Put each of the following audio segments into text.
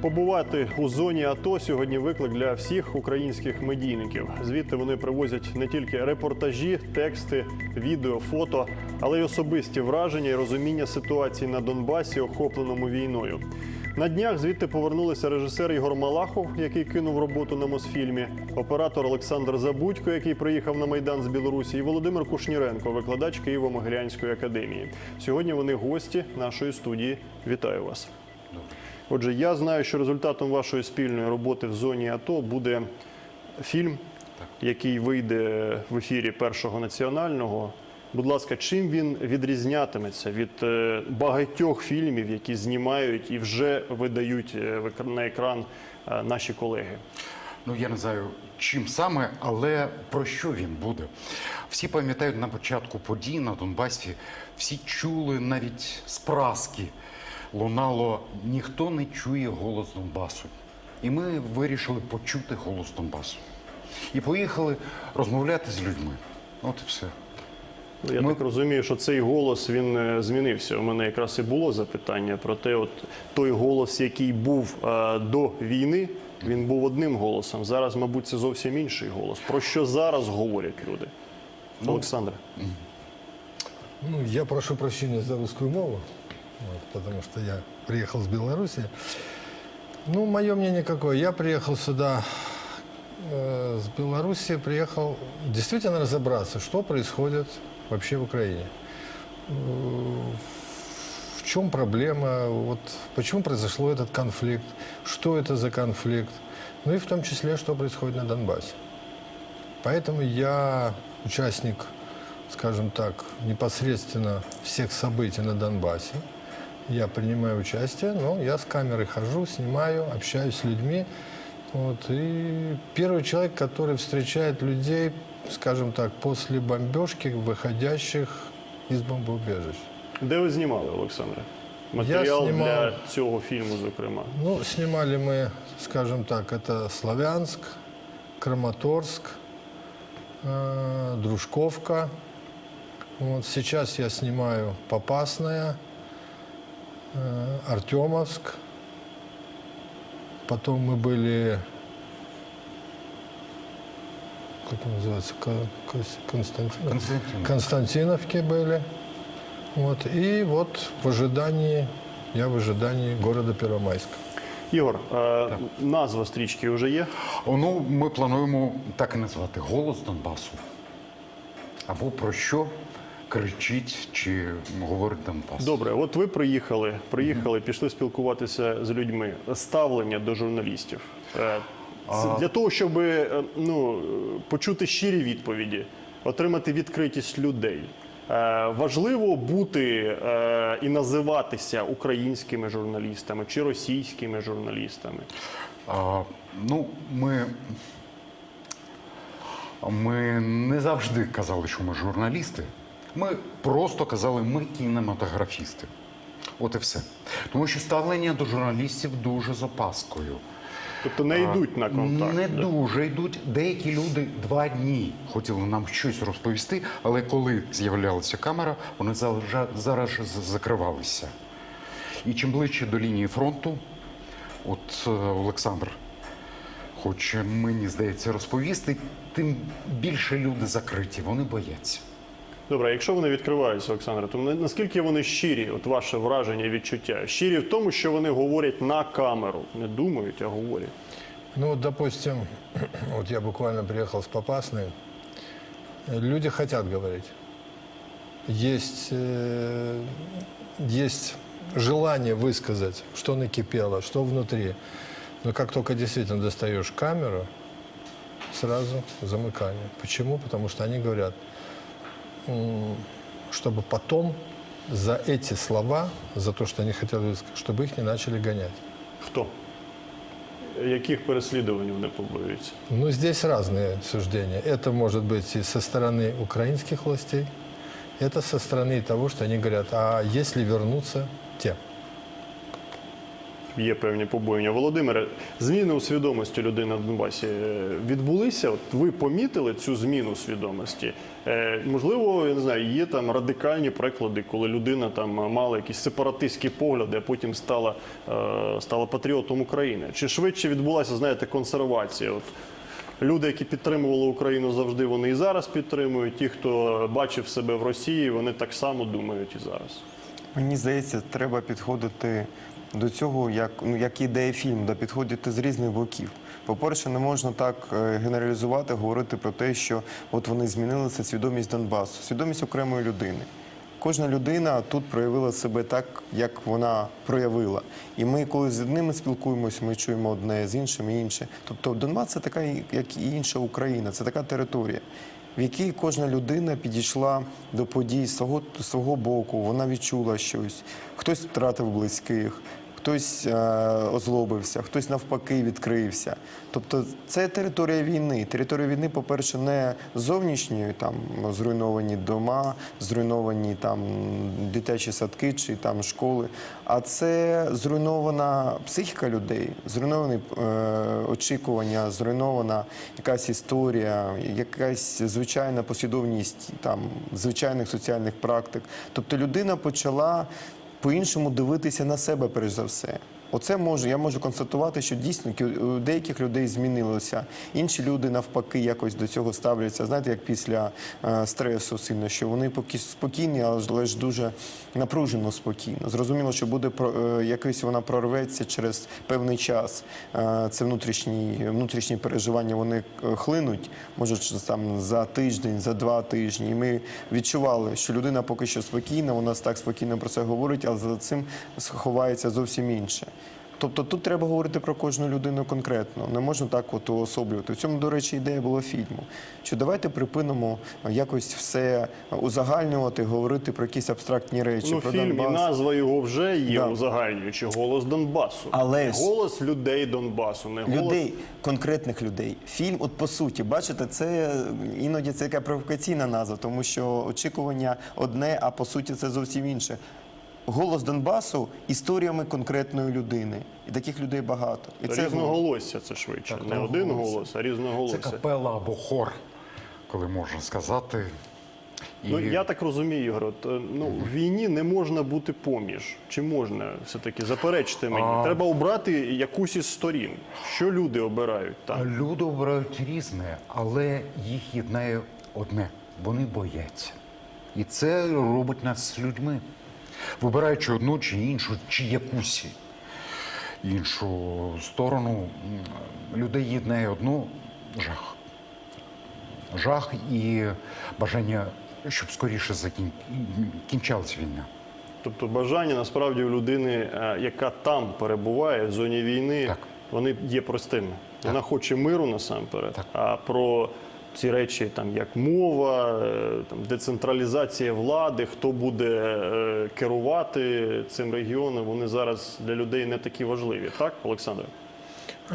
Побувати у зоні АТО сьогодні виклик для всіх українських медійників. Звідти вони привозять не тільки репортажі, тексти, відео, фото, але й особисті враження і розуміння ситуації на Донбасі, охопленому війною. На днях звідти повернулися режисер Ігор Малахов, який кинув роботу на Мосфільмі, оператор Олександр Забудько, який приїхав на майдан з Білорусі, і Володимир Кушніренко, викладач Києво-Могилянської академії. Сьогодні вони гості нашої студії. Вітаю вас. Отже, я знаю, що результатом вашої спільної роботи в зоні АТО буде фільм, який вийде в ефірі першого національного. Будь ласка, чим він відрізнятиметься від е, багатьох фільмів, які знімають і вже видають е, на екран е, наші колеги? Ну я не знаю чим саме, але про що він буде. Всі пам'ятають на початку подій на Донбасі, всі чули навіть з праски. Лунало ніхто не чує голос Донбасу. І ми вирішили почути голос Донбасу. І поїхали розмовляти з людьми. От і все. Я Ми- так розумію, що цей голос він е, змінився. У мене якраз і було запитання про те, от той голос, який був е, до війни, він був одним голосом. Зараз, мабуть, це зовсім інший голос. Про що зараз говорять люди? Олександре, Ну, я прошу прощения за русскую мову, вот, потому что я приехал с Беларуси. Ну, мое мнение какое. Я приехал сюда э, с Беларуси, приехал действительно разобраться, что происходит вообще в Украине. В чем проблема, вот, почему произошло этот конфликт, что это за конфликт, ну и в том числе, что происходит на Донбассе. Поэтому я участник, скажем так, непосредственно всех событий на Донбассе. Я принимаю участие, но я с камерой хожу, снимаю, общаюсь с людьми. Вот, и первый человек, который встречает людей, скажем так, после бомбежки, выходящих из бомбоубежищ. де ви знімали, Олександре? Матеріал знімав- для цього фільму, зокрема. Ну, снимали мы, скажем так, это Славянск, Краматорск, э, Дружковка. Вот сейчас я снимаю Попасная, э, Артемовск. Потом мы были, как он называется, Ка- Кос- Константин? Константин. Константиновке были. Вот. И вот в ожидании, я в ожидании города Первомайска. Ігор, е, назва стрічки вже є. О, Ну, ми плануємо так і назвати голос Донбасу. Або про що кричить чи говорить Донбас. Добре, от ви приїхали, приїхали, пішли спілкуватися з людьми. Ставлення до журналістів. Е, Це для того, щоб е, ну, почути щирі відповіді, отримати відкритість людей. Е, Важливо бути і називатися українськими журналістами чи російськими журналістами. А, ну, ми, ми не завжди казали, що ми журналісти. Ми просто казали, ми кінематографісти. От і все. Тому що ставлення до журналістів дуже з опаскою. Тобто не йдуть на контакт. Не да? дуже йдуть. Деякі люди два дні хотіли нам щось розповісти, але коли з'являлася камера, вони зараз же закривалися. І чим ближче до лінії фронту, от е, Олександр хоче, мені здається, розповісти, тим більше люди закриті, вони бояться. Добре, а якщо вони відкриваються, Олександре, то на- наскільки вони щирі, от ваше враження, відчуття? Щирі в тому, що вони говорять на камеру, не думають, а говорять. Ну, вот, допустим, вот я буквально приехал с Попасной. Э, Люди хотят говорить. Есть, э, есть желание высказать, что накипело, что внутри. Но как только действительно достаешь камеру, сразу замыкание. Почему? Потому что они говорят, м, чтобы потом за эти слова, за то, что они хотели высказать, чтобы их не начали гонять. Хто? Яких переслідувань вони побоюються? Ну, здесь разные суждения. Это может быть и со стороны украинских властей, это со стороны того, что они говорят, а если вернутся те. Є певні побоювання. Володимире, зміни у свідомості людини на Донбасі е, відбулися? От ви помітили цю зміну свідомості? Е, Можливо, я не знаю, є там радикальні приклади, коли людина там мала якісь сепаратистські погляди, а потім стала, е, стала патріотом України. Чи швидше відбулася, знаєте, консервація? От люди, які підтримували Україну завжди, вони і зараз підтримують. Ті, хто бачив себе в Росії, вони так само думають і зараз. Мені здається, треба підходити до цього, як, ну, як ідея фільму, да, підходити з різних боків. По-перше, не можна так е, генералізувати, говорити про те, що от вони змінили це свідомість Донбасу, свідомість окремої людини. Кожна людина тут проявила себе так, як вона проявила. І ми, коли з одними спілкуємося, ми чуємо одне, з іншими інше. Тобто Донбас це така, як і інша Україна, це така територія в якій кожна людина підійшла до подій свого, свого боку, вона відчула щось. Хтось втратив близьких, хтось е, озлобився, хтось навпаки відкрився. Тобто це територія війни. Територія війни, по-перше, не зовнішньої, там зруйновані дома, зруйновані там дитячі садки чи там школи, а це зруйнована психіка людей, зруйновані е, очікування, зруйнована якась історія, якась звичайна послідовність там звичайних соціальних практик. Тобто людина почала по-іншому дивитися на себе, перш за все. Оце можу, я можу констатувати, що дійсно у деяких людей змінилося. Інші люди навпаки якось до цього ставляться. Знаєте, як після е, стресу сильно, що вони поки спокійні, але ж, дуже напружено спокійно. Зрозуміло, що буде е, якось вона прорветься через певний час. Е, це внутрішні, внутрішні переживання вони е, хлинуть, може там за тиждень, за два тижні. І ми відчували, що людина поки що спокійна, вона так спокійно про це говорить, але за цим ховається зовсім інше. Тобто тут треба говорити про кожну людину конкретно, не можна так от уособлювати. В цьому, до речі, ідея була фільму. Що давайте припинимо якось все узагальнювати, говорити про якісь абстрактні речі. Ну, про фільм і Донбас. назва його вже є Да. узагальнюючи. Голос Донбасу. Але ж- голос людей Донбасу, не голос людей, конкретних людей. Фільм, от по суті, бачите, це іноді це яка провокаційна назва, тому що очікування одне, а по суті це зовсім інше. Голос Донбасу історіями конкретної людини. І таких людей багато. І це різноголосся. Це швидше. Так, не один голос, а Це капела або хор, коли можна сказати. І... Ну я так розумію, Ігор. От, е, ну в війні не можна бути поміж. Чи можна все таки заперечити мені? А. Треба обрати якусь із сторін. Що люди обирають там? Люди обирають різне, але їх єднає одне. Вони бояться. І це робить нас людьми. Вибираючи одну чи іншу, чи якусь іншу сторону, людей єднає одну жах. Жах і бажання, щоб скоріше закін... кінчалась війна. Тобто бажання насправді у людини, е, яка там перебуває в зоні війни, Так. вони є простими. Вона хоче миру насамперед, Так. а про ці речі, там як мова, е, там децентралізація влади, хто буде е, керувати цим регіоном, вони зараз для людей не такі важливі, так, Олександр?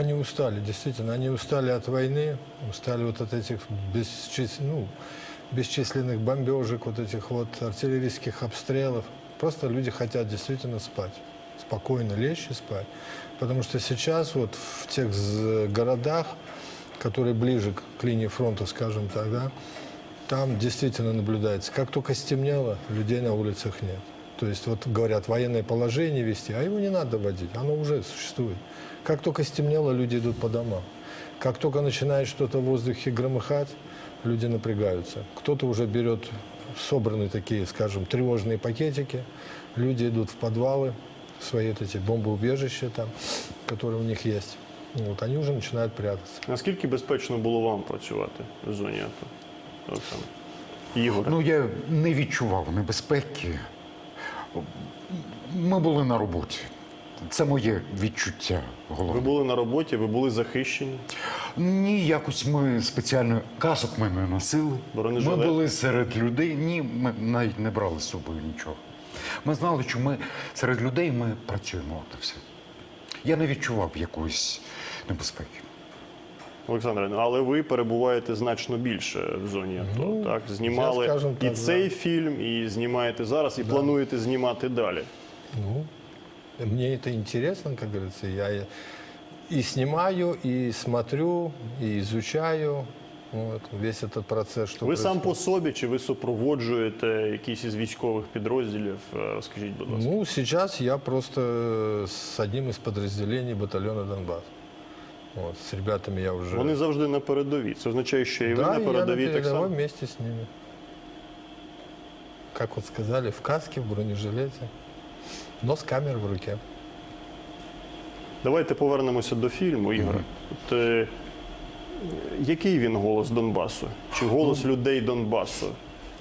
Они устали, действительно, они устали от войны, устали вот от этих бесчис- ну, бесчисленных бомбежек, вот этих вот артиллерийских обстрелов. Просто люди хотят действительно спать, спокойно лечь и спать. Потому что сейчас вот в тех з- городах, которые ближе к линии фронта, скажем так, да, там действительно наблюдается. Как только стемнело, людей на улицах нет. То есть вот говорят, военное положение вести, а его не надо вводить, оно уже существует. Как только стемнело, люди идут по домам. Как только начинает что-то в воздухе громыхать, люди напрягаются. Кто-то уже берет собранные такие, скажем, тревожные пакетики, люди идут в подвалы, свои вот эти бомбоубежища там, которые у них есть. Вот, они уже начинают прятаться. Наскільки безпечно було вам працювати в зоні АТО, Олександр? Ігор, Ну, я не відчував небезпеки. Ми були на роботі. Це моє відчуття ви були на роботі, ви були захищені. Ні, якось ми спеціально касок ми не носили. Бронежилет? Ми були серед людей. Ні, ми навіть не брали з собою нічого. Ми знали, що ми серед людей ми працюємо. От і все. Я не відчував якоїсь небезпеки. Олександре, ну, але ви перебуваєте значно більше в зоні АТО. Ну, так? Знімали я скажу і цей да. фільм, і знімаєте зараз, і плануєте знімати далі. Ну, Мне это интересно, как говорится. Я и- и снимаю, и смотрю, и изучаю вот, весь этот процесс, что Ви сам по собі чи ви супроводжуєте якісь із військових підрозділів? Е, Скажіть, будь ласка. Ну, сейчас я просто с одним из подразделений батальона Донбасс. Вот, с ребятами я уже... Вони завжди на передовій. Це означає, що і ви да, на и я на передовій так само. вместе с ними. Как вот сказали, в каске, в бронежилете, но с камерой в руке. Давайте повернемося до фільму, Ігоре. От, е, який він голос Донбасу? Чи голос Ну, людей Донбасу?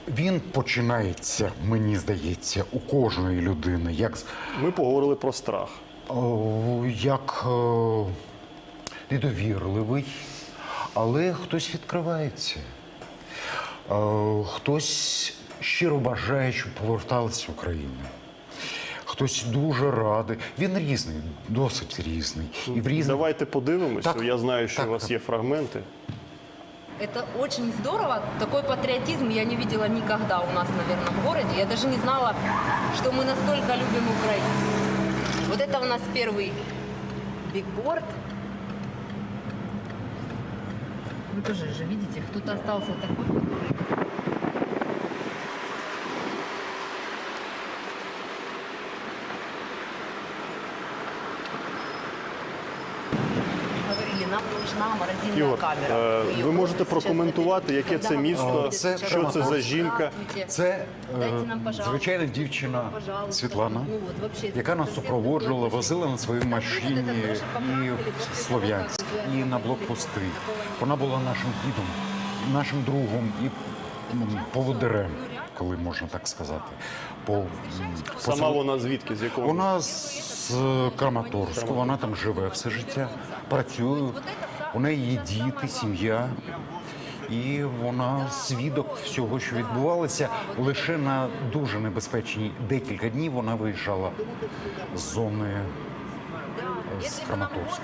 Він починається, мені здається, у кожної людини, як, з- Ми поговорили про страх. о, як е, недовірливий, але хтось відкривається. Е, хтось щиро бажає, щоб поверталася Україна. Хтось дуже радий. Він різний, досить різний. І в різних Давайте подивимося. Так, Я знаю, що так, у вас так. є фрагменти. Это очень здорово. Такой патриотизм я не видела никогда у нас, наверное, в городе. Я даже не знала, что мы настолько любим Украину. Вот это у нас первый бигборд. Тоже же видите, кто-то остался такой, который... Говорили, нам нужна морозильная Ігор, е, ви можете прокоментувати, яке це місто, це- що це за жінка? Це е, звичайна дівчина Світлана, Ну, от, вообще, яка нас супроводжувала, возила на своїй машині і в Слов'янськ, і на блокпости. Вона була нашим гідом, нашим другом і поводирем, коли можна так сказати. По, по Сама сел- вона звідки? З якого? вона з Краматорська, вона там живе все життя, працює. У неї є діти, сім'я. І вона свідок всього, що відбувалося. Лише на дуже небезпечні декілька днів вона виїжджала з зони з Краматорська.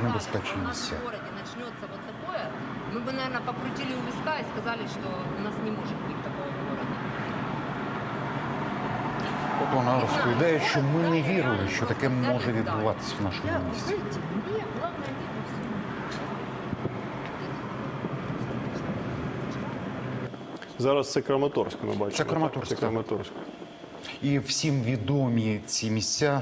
в небезпечні місця. в городе начнется вот такое, мы бы, наверное, покрутили у виска и сказали, что у нас не может быть такого в городе. От вона розповідає, що ми не вірили, що таке може відбуватися в нашому Я, місті. Зараз це Краматорськ, ми бачимо. Це так? Краматорськ, Це. Краматорськ. І всім відомі ці місця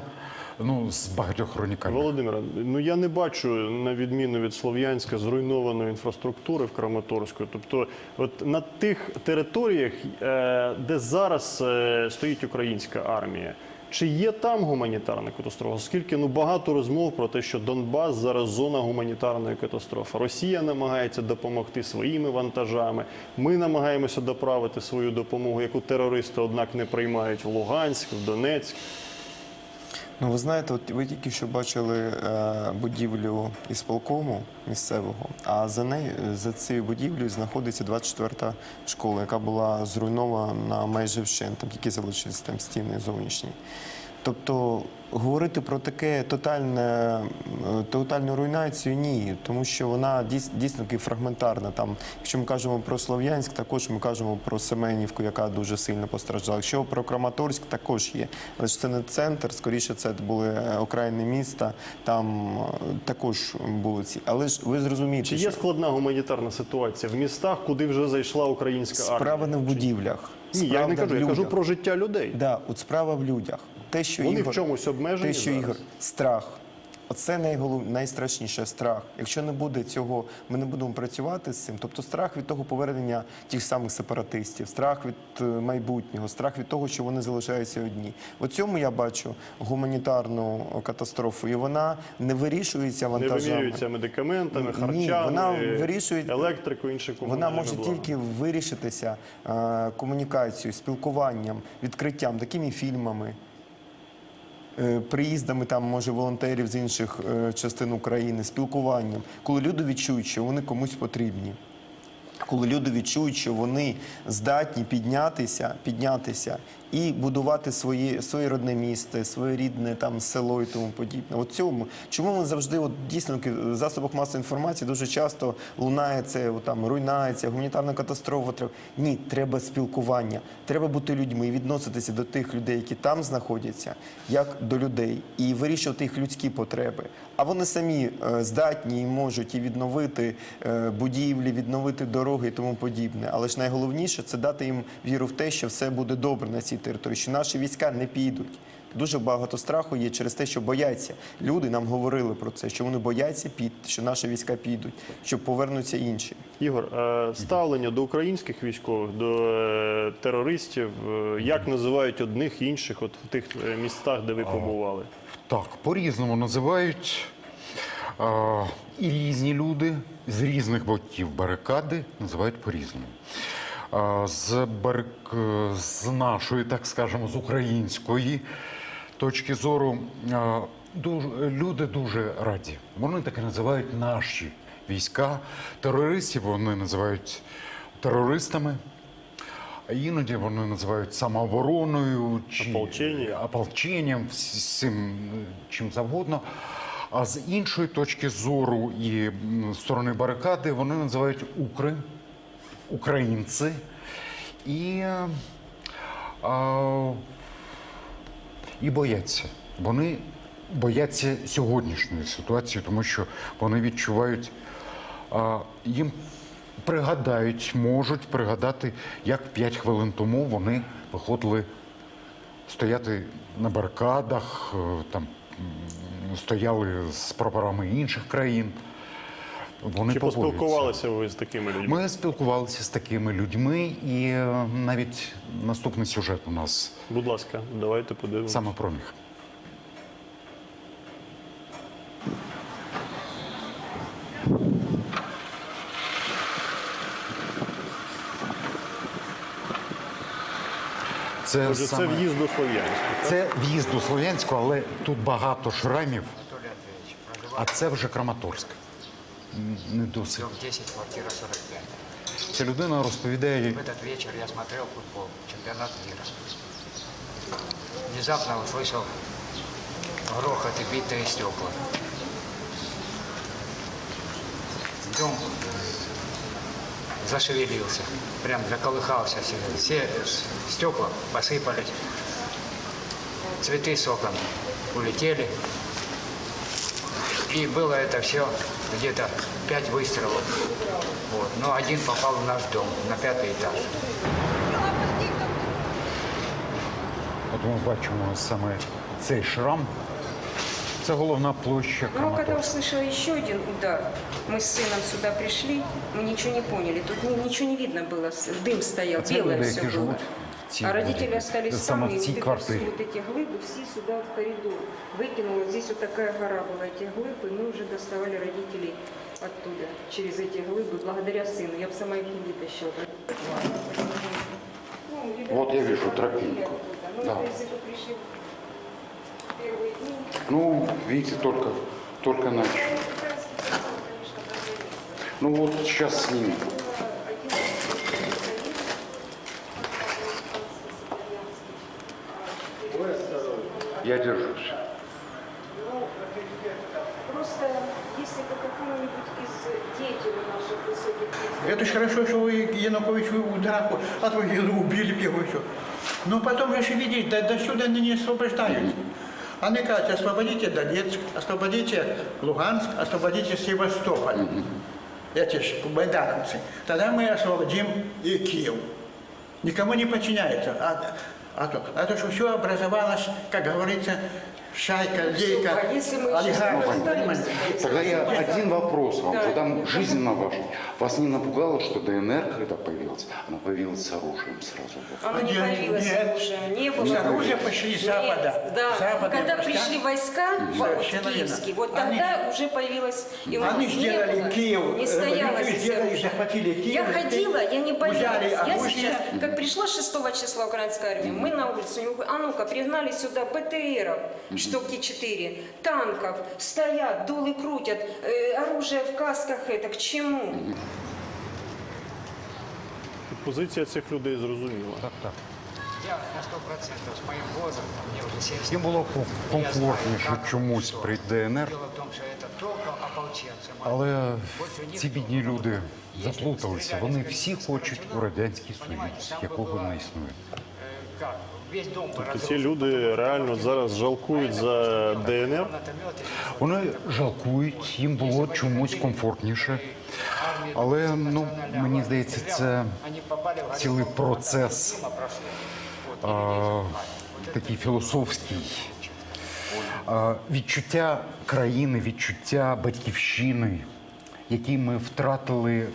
ну, з багатьох хроніками. Володимира, ну я не бачу, на відміну від Слов'янська, зруйнованої інфраструктури в Краматорську. Тобто, от на тих територіях, е, де зараз е, стоїть українська армія, чи є там гуманітарна катастрофа? Оскільки ну багато розмов про те, що Донбас зараз зона гуманітарної катастрофи. Росія намагається допомогти своїми вантажами. Ми намагаємося доправити свою допомогу, яку терористи, однак, не приймають в Луганськ, в Донецьк. Ну, ви знаєте, от ви тільки що бачили е, будівлю ісполкому місцевого, а за нею за цією будівлею знаходиться 24-та школа, яка була зруйнована майже вщент, там тільки залишились там стіни зовнішні. Тобто говорити про таке тотальне, е, тотальну руйнацію ні, тому що вона дійс- дійсно таки фрагментарна. Там, якщо ми кажемо про Слов'янськ, також ми кажемо про Семенівку, яка дуже сильно постраждала. Якщо про Краматорськ, також є. Але ж це не центр, скоріше це були е, окраїни міста, там е, також були ці. Але ж ви зрозумієте, Чи що складна гуманітарна ситуація в містах, куди вже зайшла українська армія? справа не в будівлях. Ні, я не кажу, я кажу про життя людей. Да, от справа в людях. Те, що Вони Ігор, в чомусь обмежені те, що зараз? Ігор, страх. Оце найголов... найстрашніше страх. Якщо не буде цього, ми не будемо працювати з цим. Тобто страх від того повернення тих самих сепаратистів, страх від е, майбутнього, страх від того, що вони залишаються одні. В цьому я бачу гуманітарну катастрофу, і вона не вирішується Не вантажами. вимірюються медикаментами, Ні, харчами, вона вирішує- електрикою, іншими Вона може благами. тільки вирішитися е, комунікацією, спілкуванням, відкриттям, такими фільмами, приїздами там, може, волонтерів з інших е, частин України, спілкуванням, коли люди відчують, що вони комусь потрібні. Коли люди відчують, що вони здатні піднятися, піднятися і будувати свої, своє родне місто, своє рідне там село і тому подібне. От цьому чому ми завжди, от дійсно в засобах масової інформації дуже часто лунає це там руйнація, гуманітарна катастрофа. Треба ні, треба спілкування. Треба бути людьми і відноситися до тих людей, які там знаходяться, як до людей, і вирішувати їх людські потреби. А вони самі е, здатні і можуть і відновити е, будівлі, відновити дороги і тому подібне. Але ж найголовніше це дати їм віру в те, що все буде добре на цій території, що наші війська не підуть. Дуже багато страху є через те, що бояться. Люди нам говорили про це, що вони бояться під, що наші війська підуть, що повернуться інші. Ігор, е, ставлення до українських військових, до е, терористів, е, як називають одних інших, от в тих містах, де ви побували? Так, по-різному називають. І різні люди з різних боків барикади називають по-різному. А, з, барик... з нашої, так скажемо, з української точки зору дуже... люди дуже раді. Вони так і називають наші війська. Терористів вони називають терористами. А іноді вони називають самообороною чи Ополчення. ополченням, всім е, чим завгодно. А з іншої точки зору і сторони барикади вони називають укри, українці. І, е, а, і бояться. Вони бояться сьогоднішньої ситуації, тому що вони відчувають, а, їм пригадають, можуть пригадати, як 5 хвилин тому вони виходили стояти на барикадах, е, там стояли з прапорами інших країн. Вони Чи побоюються. поспілкувалися ви з такими людьми? Ми спілкувалися з такими людьми, і е, навіть наступний сюжет у нас Будь ласка, давайте подивимося. саме про них. Це, Отже, це в'їзд до Слов'янська. Це в'їзд у Слов'янську, але тут багато шрамів, а це вже Краматорськ М, Не досить. Дом 10, квартира 45. Ця людина розповідає, В этот вечер я смотрел футбол, чемпионат мира. Внезапно услышал грохот и битые стекла. Дом зашевелился, прям заколыхался. Все, все стекла посыпались. Цветы с окон улетели. И было это все где-то пять выстрелов. Вот. Но один попал в наш дом на пятый этаж. от ми бачимо саме цей шрам. Це головна площа Ну, а когда Краматорська. услышала еще один удар, мы с сыном сюда пришли, мы ничего не поняли. Тут ни- ничего не видно было, с- дым стоял, Це белое люди, все які было. живуть в цій А родители будівлі. остались саме там, и в цій вот, это квартирі. все, вот эти глыбы все сюда в коридор. Выкинула, здесь вот такая гора была этих глыб, и мы уже доставали родителей оттуда, через эти глыбы, благодаря сыну. Я бы сама их не вытащила. Ну, ребята Вот я вижу всё тропинку. оттуда. Ну, Да. это если бы пришли в первые дни, Ну, видите, только, только начали. конечно, проблемы. Ну вот сейчас снимем. Я держусь. Просто если бы какому-нибудь из деятелей наших высоких Это ж хорошо, что вы Янукович вы в драку, а то его убили б его все. Но потом же видите, до, до сюда не освобождают. Они кажут, освободите Донецк, освободите Луганск, освободите Севастополь. Эти ж майдановцы. Тогда мы освободим и Киев. Никому не подчиняется. А, а то, а то, что все образовалось, как говорится, шайка, лейка, остались понимаете? Тогда я один вопрос вам Да. задам жизненно важный. Вас не напугало, что ДНР, когда появилась, она появилась с оружием сразу? Оно не Нет, появилось нет. уже, не было. С оружия пошли с запада. Да. Когда войска. пришли войска в- киевские, вот Они- тогда уже появилась и у нас Они не сделали было, Киев, не стояло революцию здесь сделали, захватили Киев, Я ходила, я не боялась. Я сейчас, как пришла 6 числа украинская армия, мы на улицу, а ну-ка, пригнали сюда БТРов, штуки 4, танков, стоят, дулы крутят, э, оружие в касках, это к чему? Позиція цих людей зрозуміла. Так, так. Я на сто процентов с моим возрастом, мне уже 70 Їм було ком- Я знаю, комфортніше как чомусь всё. при ДНР, Дело в том, что это только ополченцы. але Больше никто. ці бідні люди Если бы заплуталися. стреляли Вони с всі Калининского хочуть у начала, радянський понимаете, союз, там бы якого была, не існує. э, как, весь дом бы Тобто ці разрушен. люди реально зараз жалкують за ДНР. Гранатометы, Вони жалкують, їм було чомусь комфортніше. Але ну мені здається, це они попали в цілий горизонт, процес, мимо прошли. Вот, а, такий філософський. А, Відчуття країни, відчуття батьківщини, які ми втратили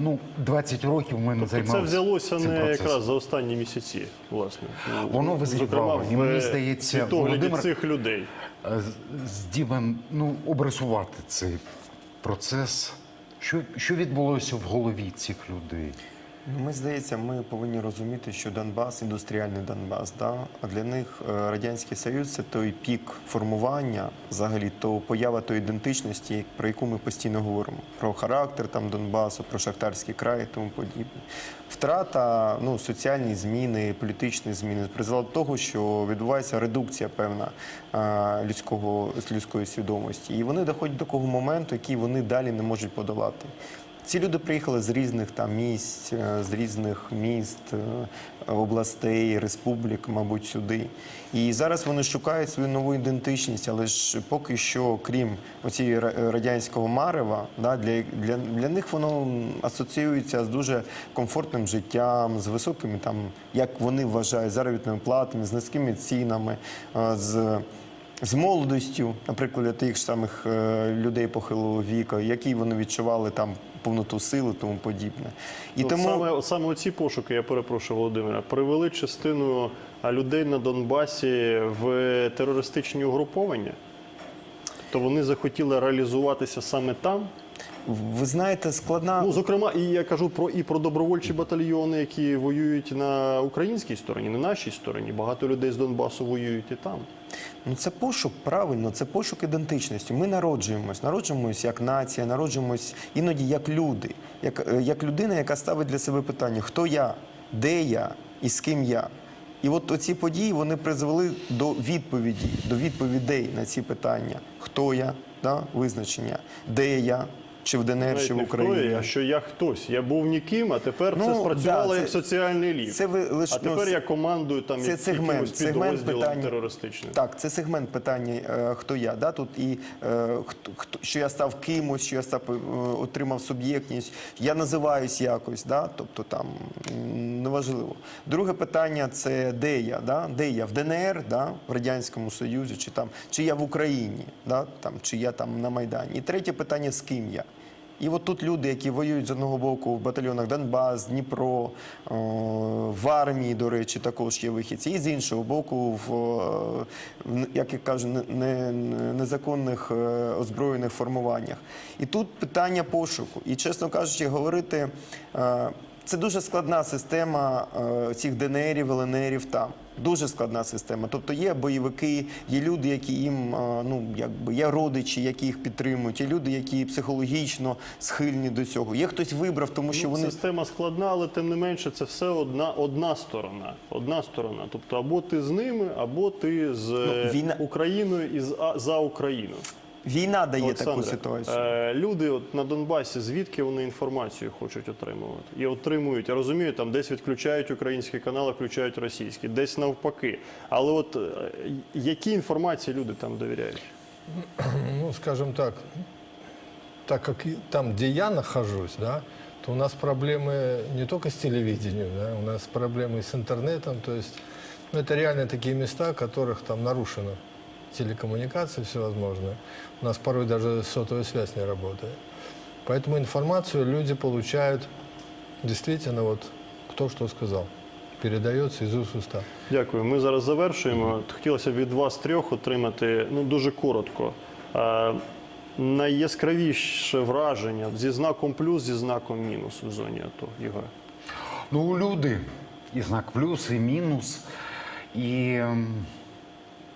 ну, 20 років ми не Тобто займалися. це взялося цим не процесом. якраз за останні місяці, власне. Воно визрівало. І мені здається, Володимир- цих людей. Е, здібен ну, обрисувати цей процес. Що, що відбулося в голові цих людей? Ну, Ми здається, ми повинні розуміти, що Донбас індустріальний Донбас. Да? А для них е, Радянський Союз це той пік формування, взагалі, то поява тої ідентичності, про яку ми постійно говоримо. Про характер там Донбасу, про Шахтарський край і тому подібне. Втрата, ну, соціальні зміни, політичні зміни призвела до того, що відбувається редукція певна е, людського, людської свідомості. І вони доходять до такого моменту, який вони далі не можуть подолати. Ці люди приїхали з різних там місць, е, з різних міст, е, областей, республік, мабуть, сюди. І зараз вони шукають свою нову ідентичність, але ж поки що, крім оцієї радянського марева, да, для, для, для них воно асоціюється з дуже комфортним життям, з високими там, як вони вважають, заробітними платами, з низькими цінами, е, з з молодостю, наприклад, для тих самих людей похилого віку, які вони відчували там повноту сили, тому подібне. І От тому саме, саме оці пошуки, я перепрошую Володимира, привели частину людей на Донбасі в терористичні угруповання. То вони захотіли реалізуватися саме там. Ви знаєте, складна Ну, зокрема, і я кажу про і про добровольчі батальйони, які воюють на українській стороні, на нашій стороні. Багато людей з Донбасу воюють і там. Ну, це пошук, правильно, це пошук ідентичності. Ми народжуємось, народжуємось як нація, народжуємось іноді як люди, як, е, як людина, яка ставить для себе питання, хто я, де я і з ким я. І от оці події вони призвели до відповіді, до відповідей на ці питання: хто я, да, визначення, де я, чи в ДНР, Навіть чи в хто я, Україні. що я хтось. Я був ніким, а тепер це Ну, спрацювало да, це- як соціальний ліфт. це ви лиш- а тепер ну, я командую там це сегмент, якимось сегмент питання. терористичним. Так, це сегмент питання, е, хто я. Да? Тут і е, хто, хто, що я став кимось, що я став е, отримав суб'єктність, я називаюсь якось, да? тобто там неважливо. Друге питання це де я, да? де я в ДНР, да? в Радянському Союзі, чи там чи я в Україні, да? там, чи я там на Майдані. І третє питання з ким я. І от тут люди, які воюють з одного боку в батальйонах Донбас, Дніпро, е, в армії, до речі, також є вихідці, і з іншого боку, в, е, як я кажу, не- не- незаконних е, озброєних формуваннях. І тут питання пошуку. І, чесно кажучи, говорити. Це дуже складна система цих ДНРів, ЛНРів там. Дуже складна система. Тобто є бойовики, є люди, які їм е, ну якби є родичі, які їх підтримують, є люди, які психологічно схильні до цього. Є хтось вибрав, тому що Ну, вони Система складна, але тим не менше це все одна, одна сторона. Одна сторона. Тобто або ти з ними, або ти з ну, війна- Україною і за Україну. війна дає таку Олександре, ситуацію. Е, люди от на Донбасі, звідки вони інформацію хочуть отримувати? І отримують. Я розумію, там десь відключають українські канали, включають російські, десь навпаки. Але от е, які інформації люди там довіряють? Ну, скажем так, так как и там, где я нахожусь, да, то у нас проблемы не только с телевидением, да, у нас проблемы и с интернетом, то есть ну, это реально такие места, в которых там нарушено телекоммуникации всевозможные. У нас порой даже сотовая связь не работает. Поэтому информацию люди получают действительно вот кто что сказал. Передается из уст уста. Дякую. Ми зараз завершуємо. От Хотілося б від вас трьох отримати ну дуже коротко. Е, найяскравіше враження зі знаком плюс, зі знаком мінус в зоні АТО, Ігор. Ну, люди, і знак плюс, і мінус. І ем,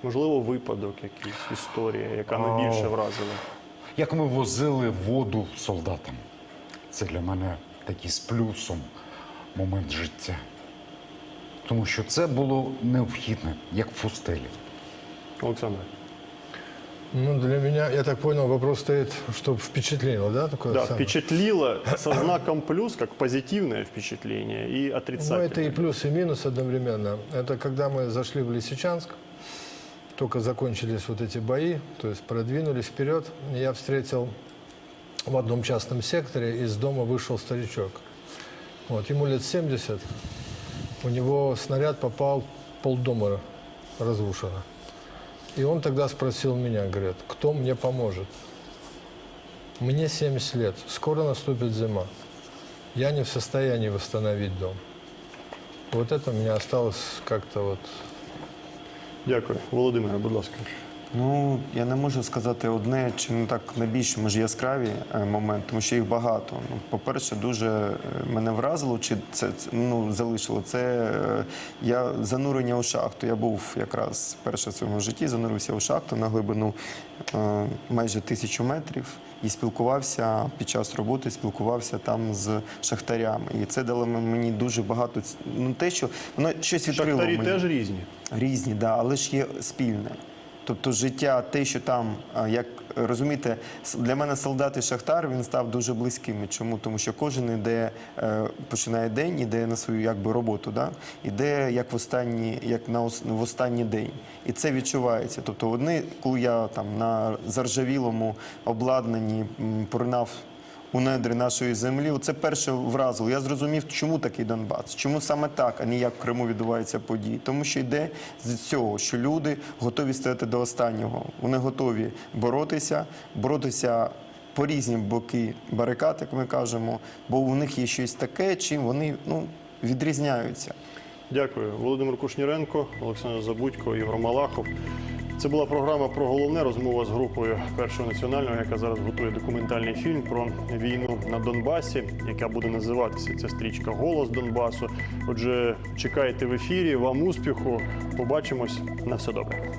Можливо, випадок якийсь, історія, яка найбільше вразила. як ми возили воду солдатам. Це для мене такий з плюсом момент життя. тому що це було необхідне, як в пустелі. Олександр. Ну, для меня, я так понял, вопрос стоит, чтобы впечатлило, да, такое Да, самое? впечатлило со знаком плюс, как позитивное впечатление, и Ну, отрицательное. это и плюс, и минус одновременно. Это когда мы зашли в Лисичанск, только закончились вот эти бои, то есть продвинулись вперед, я встретил в одном частном секторе, из дома вышел старичок. Вот, ему лет 70, у него снаряд попал, полдома разрушено. И он тогда спросил меня, говорит, кто мне поможет? Мне 70 лет, скоро наступит зима. Я не в состоянии восстановить дом. Вот это у меня осталось как-то вот Дякую. Володимире, будь ласка. Ну, я не можу сказати одне чи не так найбільш може яскраві е, моменти, тому що їх багато. Ну, по-перше, дуже е, мене вразило, чи це ну, залишило. Це е, я занурення у шахту. Я був якраз перше в своєму житті, занурився у шахту на глибину е, майже тисячу метрів і спілкувався під час роботи, спілкувався там з шахтарями. І це дало мені дуже багато ну те, що воно щось відкрило Шахтарі мені. теж різні. Різні, да, але ж є спільне. Тобто життя, те, що там, як розумієте, для мене солдат і шахтар він став дуже близькими. Чому? Тому що кожен іде, е, починає день, іде на свою якби роботу, да? іде як в останній, як на ос- в останній день. І це відчувається. Тобто, одне, коли я там на заржавілому обладнанні поринав у недри нашої землі. Оце перше вразило. Я зрозумів, чому такий Донбас, чому саме так, а не як в Криму відбуваються події. Тому що йде з цього, що люди готові стояти до останнього. Вони готові боротися, боротися. По різні боки барикад, як ми кажемо, бо у них є щось таке, чим вони ну, відрізняються. Дякую. Володимир Кушніренко, Олександр Забудько, Євро Малахов. Це була програма про головне розмова з групою першого національного, яка зараз готує документальний фільм про війну на Донбасі, яка буде називатися ця стрічка Голос Донбасу. Отже, чекайте в ефірі. Вам успіху. Побачимось на все добре.